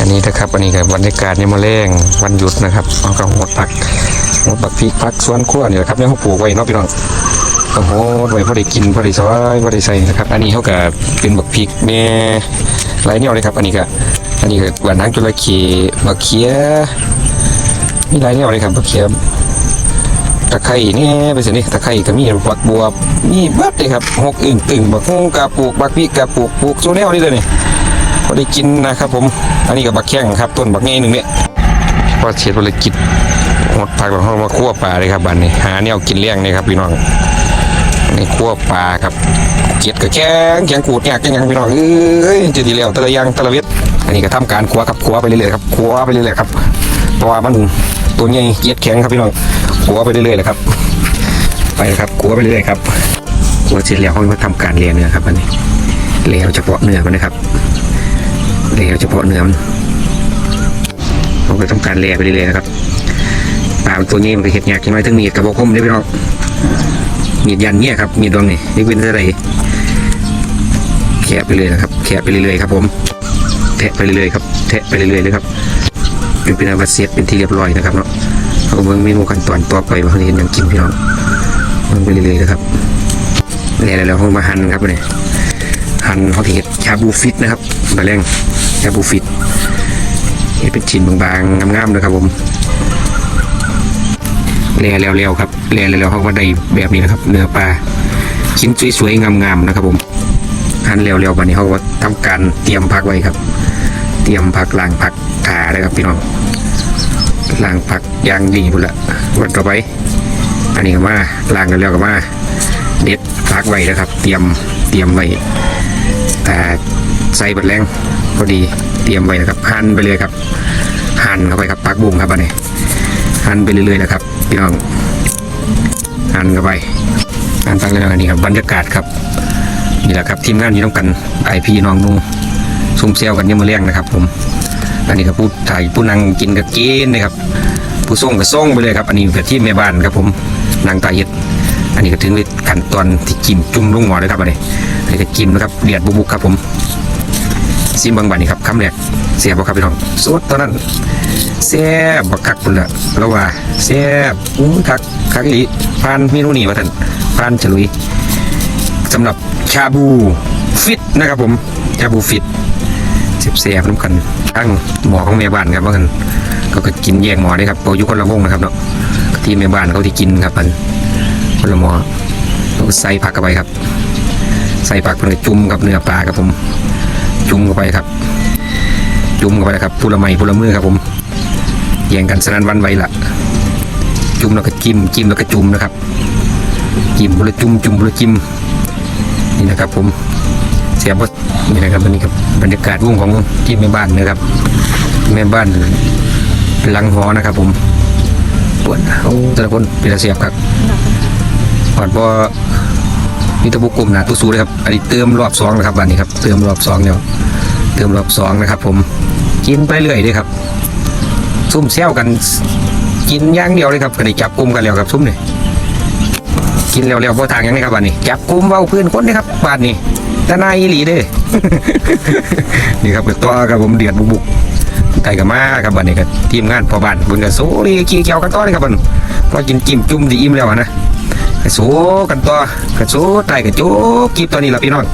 อันนี้นะครับอันนี้กับบรรยากาศในมะแรงวันหยุดนะครับเอากระโหดผักหดผักพริกผักสวนครัวนี่แหละครับเนี่ยเขาปลูกไว้เนาะพี่น้องกระโหดไว้พอได้กินพอได้ซอยพอได้ใส่นะครับ อันนี้เขากับเป็นบักพริกแม่หลายแนวเลยครับ อันนี้ก็อันนี้ก็หวานนางจระเข้บักเขียมีหลายแนวเลยครับบักเขียตะไคร่เนี่ยไปสินี่ตะไคร่ก็มีบักบัวมีเบิดเลยครับหกอึ่งตึงบักฮงกะปลูกบักพริกกะปลูกปลูกโซแนวนี่เลยนี่ พอได้กินนะครับผม อันนี้กับบักแข้งครับ ต้นบักเงี้หนึ่งเนี่ยพอเช็ดบริกิจหมดผักแล้วเขามาคั่วปลาเลยครับบันนี้ หาแนวกินเลี้ยงนี่ครับพี่น้องนี่คั่วปลาครับเกียดกับแข้งแข้งขูดเนี่ยแข้งยังพี่น้องเอ้ยจะดีแล้วต่ละย่างต่ละเวทอันนี้ก็ทำการคั่วครับคั่วไปเรื่อยๆครับคั่วไปเรื่อยๆครับเพราะว่ามันตัวใหญ่เกียดแข็งครับพี่น้องคั่วไปเรื่อยๆเลยครับ ไปครับคั่วไปเรื่อยๆครับคั่วเสร็จแล้วเขามาทำการเลียเนื้อครับอันนี้เลียเฉพาะเนื้อมันนะครับ เลียเฉพาะเนื้อมันเราก็ต้องการเลียไปเรื่อยๆนะครับปลาตัวนี้มันก็เห็ดยากจังไงทั้งมีดกับบอกคมได้พี่น้องมีดยันเนี่ยครับมีดดวงนี่นี่เป็นอะไรแคะไปเลยนะครับแคะไปเรื่อยๆครับ ผมแทะไปเรื่อยๆครับแทะไปเรื่อยๆเลยครับเป็นเป็นอาวัตเสียเป็นที่เรียบร้อยนะครับเนาะเราก็เบิ่งเมนูขั้นตอนต่อไปว่าเขาจะเห็นยังกินพี่น้องเบิ่งไปเรื่อยๆนะครับแล้วแล้วเรามาหั่นครับเนี่ยหั่นเขาเห็ดชาบูฟิตนะครับบะแรง ชาบูฟิตเห็ดเป็นชิ้นบางๆงามๆเลยครับผมแล่แล้วๆครับแล่แล้วๆเขาก็ได้แบบนี้นะครับ เนื้อปลาชิ้นสวยๆงามๆนะครับผมหั่นแล้วๆวันนี้เขาก็ทำการเตรียมพักไว้ครับ เตรียมพักล้างพักขาเลยครับพี่น้องล้างพักย่างดีพุ่นละวันต่อไป อันนี้ก็มาล้างกันแล้วก็มาเด็ดพักไว้นะครับ เตรียมเตรียมไว้แต่ใส่บัดแรง พอดีเตรียมไว้นะครับหั่นไปเลยครับหั่นเข้าไปครับปักบุ้งครับอันนี้หั่นไปเรื่อยๆนะครับพี่น้องหั่นเข้าไปหั่นปักเลยอันนี้ครับบรรยากาศครับนี่แหละครับทีมงานที่ต้องกันไอพี่น้องนุ่งซุ่มเซลกันยังมาเลี้ยงนะครับ ผม อันนี้ก็ผู้ถ่ายผู้นั่งกินกับกินนะครับผู้ส่งก็ส่งไปเลยครับ อันนี้กับที่แม่บ้านครับผมนางตาเย็ดอันนี้ก็ถึงขั้นตอนที่จิ้มจุ่มลงหม้อเลยครับอันนี้อันนี้ก็จิ้มนะครับเดือดบุบๆครับผม ซิมบางบันนี่ครับคำแรกเสียบบ่ครับพี่น้องสดตอนนั้นแซ่บบักคักคุณละแล้วว่าแซ่บอู้คักคักอีพานเมนูนี้ว่าท่านพานฉลุยสำหรับชาบูฟิตนะครับผมชาบูฟิตเสียบๆน้ำกันตั้งหมอของแม่บ้านครับว่ากันเขาก็กินแยกหมอได้ครับโปรยุคนละวงนะครับเนาะที่แม่บ้านเขาที่กินครับมันคนละหมอเราใส่ผักเข้าไปครับ ใส่ผักเพื่อจุ่มกับเนื้อปลาครับผม จุ่มเข้าไปครับ จุ่มเข้าไปนะครับพูละไม้พูละมือครับผมแย่งกันสนั่นวันไหวละจุ่มแล้วก็จิ้มจิ้มแล้วก็จุ่มนะครับจิ้มพูละจุ่มจุ่มพูละจิ้มนี่นะครับผมเสียบนี่นะครับวันนี้ครับบรรยากาศวงของที่แม่บ้านนะครับ แม่บ้านหลังหอนะครับ ผมปวดโอ้แต่ละคนเป็นเสียบครับก่อนพอ มีตะบุกกลุ่มหนาตุสูเลยครับอันนี้เติมรอบสองนะครับวันนี้ครับ เติมรอบสองเนี่ยเติมรอบสองนะครับ ผมกินไปเรื่อยเลยครับ ซุ่มเซลกัน กินย่างเดียวเลยครับกันนี้จับกลุ่มกันแล้วครับซุ่มนี่กินแล้วแล้วพอทางยังไงครับวันนี้จับกลุ่มเว้าพื้นคนนี่ครับบ้านนี้ตานายอีหลีเด้นี่ครับตัวครับผมเดือดบุกไก่กับมาครับวันนี้ครับทีมงานพอบ้านบุญกับโซลีขี้เกียวกันต่อเลยครับมันพอกินจิ้มจุ่มดีอิ่มแล้วนะ กระโซกันต่อกระโซตายกระจุกกีบตัวนี้ละพี่น้อง